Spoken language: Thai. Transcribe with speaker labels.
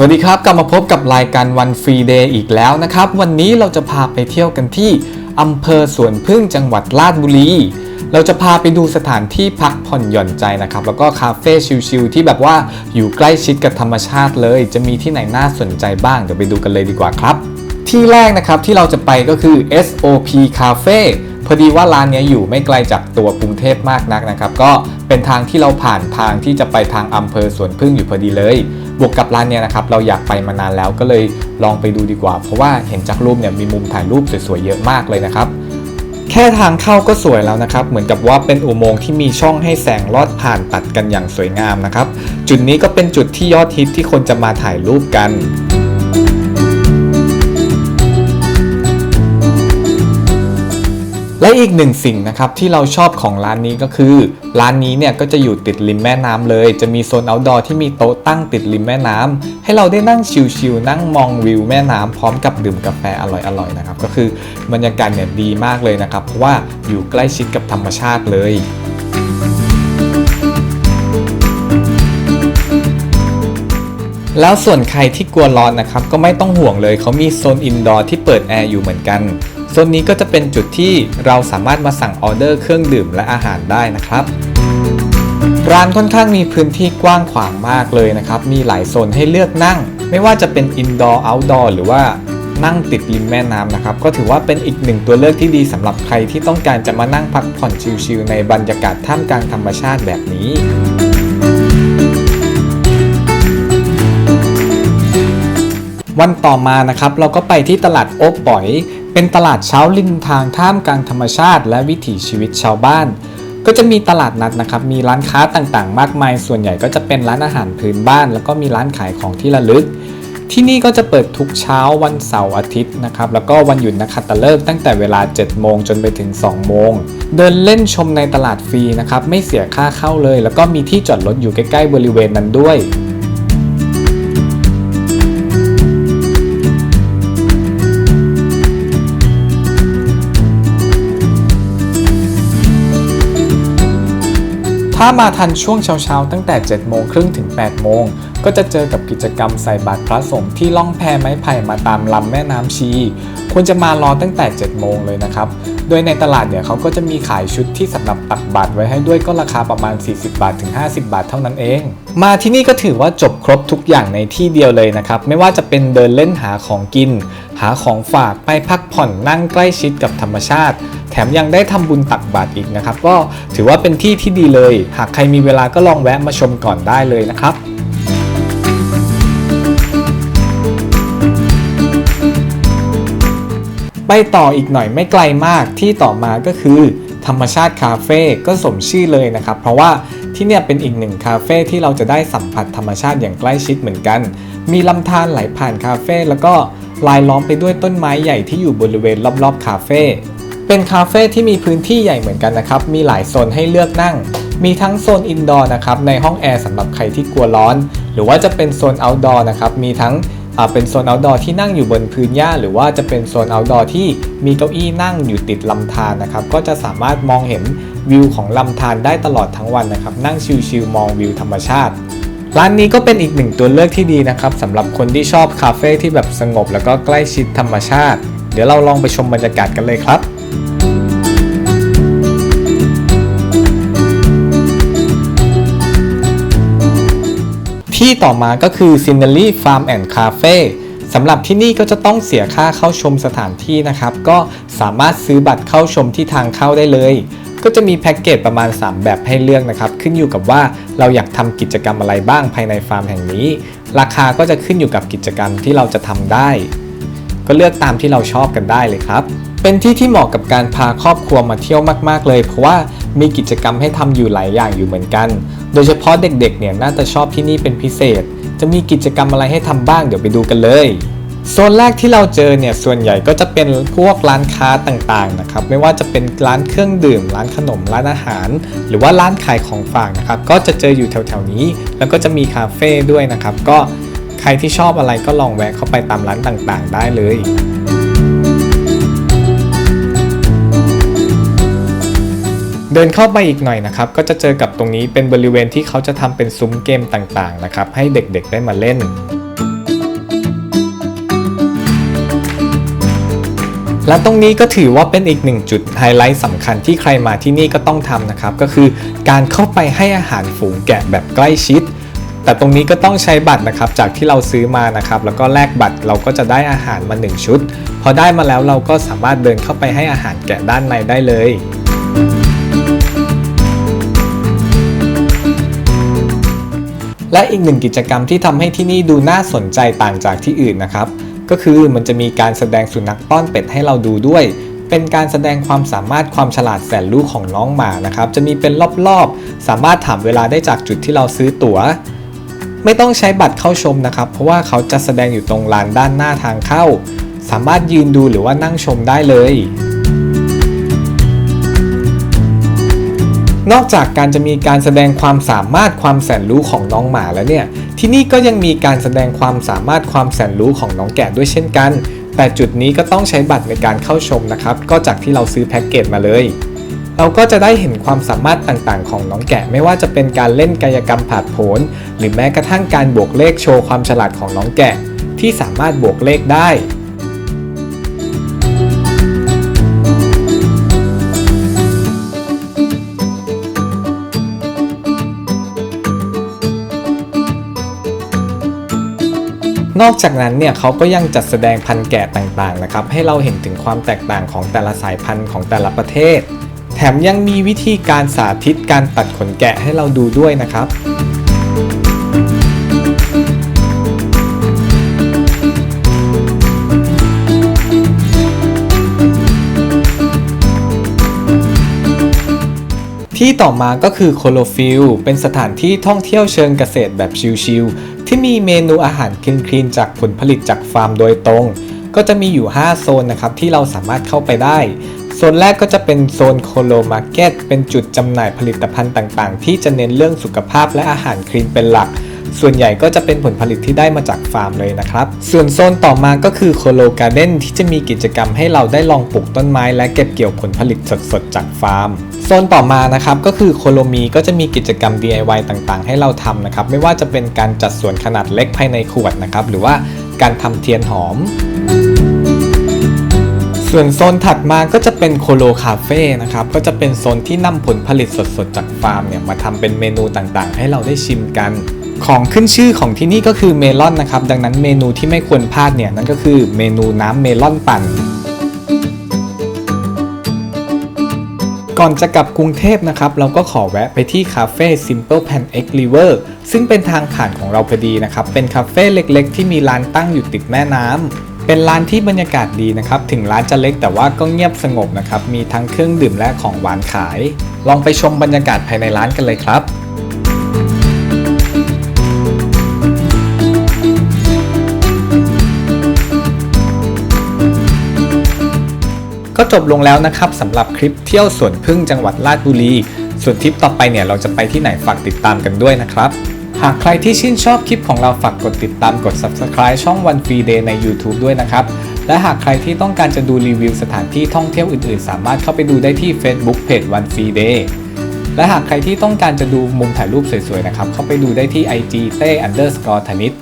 Speaker 1: สวัสดีครับ กลับมาพบกับรายการวันฟรีเดย์อีกแล้วนะครับ วันนี้เราจะพาไปเที่ยวกันที่อำเภอสวนพึ่งจังหวัดราชบุรี เราจะพาไปดูสถานที่พักผ่อนหย่อนใจนะครับ แล้วก็คาเฟ่ชิลๆที่แบบว่าอยู่ใกล้ชิดกับธรรมชาติเลย จะมีที่ไหนน่าสนใจบ้างเดี๋ยวไปดูกันเลยดีกว่าครับ ที่แรกนะครับที่เราจะไปก็คือ SOP Cafe พอดีว่าร้านนี้อยู่ไม่ไกลจากตัวกรุงเทพมากนักนะครับ ก็เป็นทางที่เราผ่านทางที่จะไปทางอำเภอสวนพึ่งอยู่พอดีเลย บวกกับร้านเนี่ยนะครับเราอยากไปมานานแล้วก็เลยลองไปดูดีกว่า เพราะว่าเห็นจากรูปเนี่ยมีมุมถ่ายรูปสวยๆเยอะมากเลยนะครับ แค่ทางเข้าก็สวยแล้วนะครับ เหมือนกับว่าเป็นอุโมงค์ที่มีช่องให้แสงลอดผ่านตัดกันอย่างสวยงามนะครับ จุดนี้ก็เป็นจุดที่ยอดฮิตที่คนจะมาถ่ายรูปกัน และอีกหนึ่งสิ่งนะครับที่เราชอบของร้านนี้ก็คือ ร้านนี้เนี่ยก็จะอยู่ติดริมแม่น้ำเลย จะมีโซนอ outdoor ที่มีโต๊ะตั้งติดริมแม่น้ำให้เราได้นั่งชิลๆนั่งมองวิวแม่น้ำพร้อมกับดื่มกาแฟอร่อยๆนะครับก็คือบรรยากาศเนี่ยดีมากเลยนะครับเพราะว่าอยู่ใกล้ชิดกับธรรมชาติเลย แล้วส่วนใครที่กลัวร้อนนะครับก็ไม่ต้องห่วงเลยเขามีโซนอินดอร์ที่เปิดแอร์อยู่เหมือนกันโซนนี้ก็จะเป็นจุดที่เราสามารถมาสั่งออเดอร์เครื่องดื่มและอาหารได้นะครับ ร้านค่อนข้างมีพื้นที่กว้างขวางมากเลยนะครับ มีหลายโซนให้เลือกนั่ง ไม่ว่าจะเป็นอินดอร์เอาท์ดอร์หรือว่านั่งติดริมแม่น้ำนะครับ ก็ถือว่าเป็นอีกหนึ่งตัวเลือกที่ดีสำหรับใครที่ต้องการจะมานั่งพักผ่อนชิลๆในบรรยากาศท่ามกลางธรรมชาติแบบนี้ วันต่อมานะครับเราก็ไปที่ตลาดโอ๊บป๋อย เป็นตลาดเช้าริมทางท่ามกลางธรรมชาติ และวิถีชีวิตชาวบ้าน ก็จะมีตลาดนัดนะครับ มีร้านค้าต่างๆ มากมาย ส่วนใหญ่ก็จะเป็นร้านอาหารพื้นบ้าน แล้วก็มีร้านขายของที่ระลึก ที่นี่ก็จะเปิดทุกเช้าวันเสาร์อาทิตย์นะครับแล้วก็วันหยุดนักขัตฤกษ์ตั้งแต่เวลา 7 โมงจนไปถึง 2 โมง เดินเล่นชมในตลาดฟรีนะครับไม่เสียค่าเข้าเลย แล้วก็มีที่จอดรถอยู่ใกล้ๆบริเวณนั้นด้วย ถ้ามาทันช่วงเช้าๆ ตั้งแต่ 7 โมงครึ่งถึง 8 โมง ก็จะเจอกับกิจกรรมใส่บาตรพระสงฆ์ที่ล่องแพไม้ไผ่มาตามลำแม่น้ำชี ควรจะมารอตั้งแต่ 7 โมงเลยนะครับ โดยในตลาดเนี่ยเขาก็จะมีขายชุดที่สำหรับตักบาตรไว้ให้ด้วยก็ราคาประมาณ 40 บาทถึง 50 บาทเท่านั้นเอง มาที่นี่ก็ถือว่าจบครบทุกอย่างในที่เดียวเลยนะครับ ไม่ว่าจะเป็นเดินเล่นหาของกิน หาของฝากไปพักผ่อนนั่งใกล้ชิดกับธรรมชาติ แถมยังได้ทำบุญตักบาตรอีกนะครับ ก็ถือว่าเป็นที่ที่ดีเลย หากใครมีเวลาก็ลองแวะมาชมก่อนได้เลยนะครับไปต่ออีกหน่อยไม่ไกลมากที่ต่อมาก็คือ ธรรมชาติคาเฟ่ก็สมชื่อเลยนะครับ เพราะว่าที่เนี่ยเป็นอีกหนึ่งคาเฟ่ที่เราจะได้สัมผัสธรรมชาติอย่างใกล้ชิดเหมือนกัน มีลำธารไหลผ่านคาเฟ่แล้วก็ลายล้อมไปด้วยต้นไม้ใหญ่ที่อยู่บริเวณรอบๆคาเฟ่ เป็นคาเฟ่ที่มีพื้นที่ใหญ่เหมือนกันนะครับ มีหลายโซนให้เลือกนั่ง มีทั้งโซนอินดอร์นะครับในห้องแอร์สำหรับใครที่กลัวร้อน หรือว่าจะเป็นโซนเอาท์ดอร์นะครับ มีทั้งเป็นโซน outdoor ที่นั่งอยู่บนพื้นหญ้า หรือว่าจะเป็นโซน outdoor ที่มีเก้าอี้นั่งอยู่ติดลำธารนะครับ ก็จะสามารถมองเห็นวิวของลำธารได้ตลอดทั้งวันนะครับ นั่งชิลๆมองวิวธรรมชาติร้านนี้ก็เป็นอีกหนึ่งตัวเลือกที่ดีนะครับสำหรับคนที่ชอบคาเฟ่ที่แบบสงบแล้วก็ใกล้ชิดธรรมชาติ เดี๋ยวเราลองไปชมบรรยากาศกันเลยครับ ที่ต่อมาก็คือ s i n e r y Farm and Cafe สำหรับที่นี่ก็จะต้องเสียค่าเข้าชมสถานที่นะครับ ก็สามารถซื้อบัตรเข้าชมที่ทางเข้าได้เลย ก็จะมีแพ็กเกจประมาณ 3 แบบให้เลือกนะครับ ขึ้นอยู่กับว่าเราอยากทำกิจกรรมอะไรบ้างภายในฟาร์มแห่งนี้ ราคาก็จะขึ้นอยู่กับกิจกรรมที่เราจะทำได้ ก็เลือกตามที่เราชอบกันได้เลยครับ เป็นที่ที่เหมาะกับการพาครอบครัวมาเที่ยวมาก ๆ เลย เพราะว่า มีกิจกรรมให้ทำอยู่หลายอย่างอยู่เหมือนกัน โดยเฉพาะเด็กๆเนี่ยน่าจะชอบที่นี่เป็นพิเศษ จะมีกิจกรรมอะไรให้ทำบ้างเดี๋ยวไปดูกันเลยโซนแรกที่เราเจอเนี่ยส่วนใหญ่ก็จะเป็นพวกร้านค้าต่างๆนะครับไม่ว่าจะเป็นร้านเครื่องดื่ม ร้านขนมร้านอาหาร หรือว่าร้านขายของฝากนะครับก็จะเจออยู่แถวๆนี้ แล้วก็จะมีคาเฟ่ด้วยนะครับก็ใครที่ชอบอะไรก็ลองแวะเข้าไปตามร้านต่างๆ ได้เลย เดินเข้าไปอีกหน่อยนะครับ ก็จะเจอกับตรงนี้เป็นบริเวณที่เขาจะทำเป็นซุ้มเกมต่างๆนะครับ ให้เด็กๆได้มาเล่นและตรงนี้ก็ถือว่าเป็นอีกหนึ่งจุดไฮไลท์สำคัญที่ใครมาที่นี่ก็ต้องทำนะครับ ก็คือการเข้าไปให้อาหารฝูงแกะแบบใกล้ชิด แต่ตรงนี้ก็ต้องใช้บัตรนะครับ จากที่เราซื้อมานะครับ แล้วก็แลกบัตรเราก็จะได้อาหารมา 1 ชุด พอได้มาแล้วเราก็สามารถเดินเข้าไปให้อาหารแกะด้านในได้เลย และอีกหนึ่งกิจกรรมที่ทำให้ที่นี่ดูน่าสนใจต่างจากที่อื่นนะครับ ก็คือมันจะมีการแสดงสุนัขต้อนเป็ดให้เราดูด้วย เป็นการแสดงความสามารถความฉลาดแสนรู้ของน้องหมานะครับ จะมีเป็นรอบๆ สามารถถามเวลาได้จากจุดที่เราซื้อตั๋ว ไม่ต้องใช้บัตรเข้าชมนะครับ เพราะว่าเขาจะแสดงอยู่ตรงลานด้านหน้าทางเข้า สามารถยืนดูหรือว่านั่งชมได้เลย นอกจากการจะมีการแสดงความสามารถความแสนรู้ของน้องหมาแล้วเนี่ย ที่นี่ก็ยังมีการแสดงความสามารถความแสนรู้ของน้องแกะด้วยเช่นกัน แต่จุดนี้ก็ต้องใช้บัตรในการเข้าชมนะครับ ก็จากที่เราซื้อแพ็กเกจมาเลย เราก็จะได้เห็นความสามารถต่างๆ ของน้องแกะ ไม่ว่าจะเป็นการเล่นกายกรรมผาดโผนหรือแม้กระทั่งการบวกเลขโชว์ความฉลาดของน้องแกะ ที่สามารถบวกเลขได้ นอกจากนั้นเนี่ยเขาก็ยังจัดแสดงพันธุ์แกะต่างๆนะครับให้เราเห็นถึงความแตกต่างของแต่ละสายพันธุ์ของแต่ละประเทศ แถมยังมีวิธีการสาธิตการตัดขนแกะให้เราดูด้วยนะครับที่ต่อมาก็คือโคโลฟิล เป็นสถานที่ท่องเที่ยวเชิงเกษตรแบบชิลๆ ที่มีเมนูอาหารคลีนๆจากผลผลิตจากฟาร์มโดยตรง ก็จะมีอยู่ 5 โซนนะครับที่เราสามารถเข้าไปได้ โซนแรกก็จะเป็นโซนโคโลมาร์เก็ตเป็นจุดจำหน่ายผลิตภัณฑ์ต่างๆ ที่จะเน้นเรื่องสุขภาพและอาหารคลีนเป็นหลัก ส่วนใหญ่ก็จะเป็นผลผลิตที่ได้มาจากฟาร์มเลยนะครับ ส่วนโซนต่อมาก็คือโคโลการ์เด้นที่จะมีกิจกรรมให้เราได้ลองปลูกต้นไม้ และเก็บเกี่ยวผลผลิตสดๆจากฟาร์ม โซนต่อมานะครับก็คือโคโลมีก็จะมีกิจกรรม DIY ต่างๆ ให้เราทำนะครับไม่ว่าจะเป็นการจัดสวนขนาดเล็กภายในขวดนะครับหรือว่าการทำเทียนหอมส่วนโซนถัดมาก็จะเป็นโคโลคาเฟ่นะครับ ก็จะเป็นโซนที่นำผลผลิตสดๆจากฟาร์มเนี่ยมาทำเป็นเมนูต่างๆ ให้เราได้ชิมกัน ของขึ้นชื่อของที่นี่ก็คือเมลอนนะครับ ดังนั้นเมนูที่ไม่ควรพลาดเนี่ยนั่นก็คือเมนูน้ำเมลอนปั่น ก่อนจะกลับกรุงเทพนะครับ เราก็ขอแวะไปที่คาเฟ่ Simple Pan X River ซึ่งเป็นทางผ่านของเราพอดีนะครับ เป็นคาเฟ่เล็กๆ ที่มีร้านตั้งอยู่ติดแม่น้ำเป็นร้านที่บรรยากาศดีนะครับ ถึงร้านจะเล็กแต่ว่าก็เงียบสงบนะครับ มีทั้งเครื่องดื่มและของหวานขาย ลองไปชมบรรยากาศภายในร้านกันเลยครับ ก็จบลงแล้วนะครับสำหรับคลิปเที่ยวสวนพึ่งจังหวัดราชบุรี ส่วนทริปต่อไปเนี่ยเราจะไปที่ไหนฝากติดตามกันด้วยนะครับหากใครที่ชื่นชอบคลิปของเราฝากกดติดตามกด subscribe ช่อง One Free Day ใน YouTube ด้วยนะครับ และหากใครที่ต้องการจะดูรีวิวสถานที่ท่องเที่ยวอื่นๆ สามารถเข้าไปดูได้ที่ Facebook Page One Free Day และหากใครที่ต้องการจะดูมุมถ่ายรูปสวยๆ นะครับ เข้าไปดูได้ที่ IG เต้ underscore ธนิต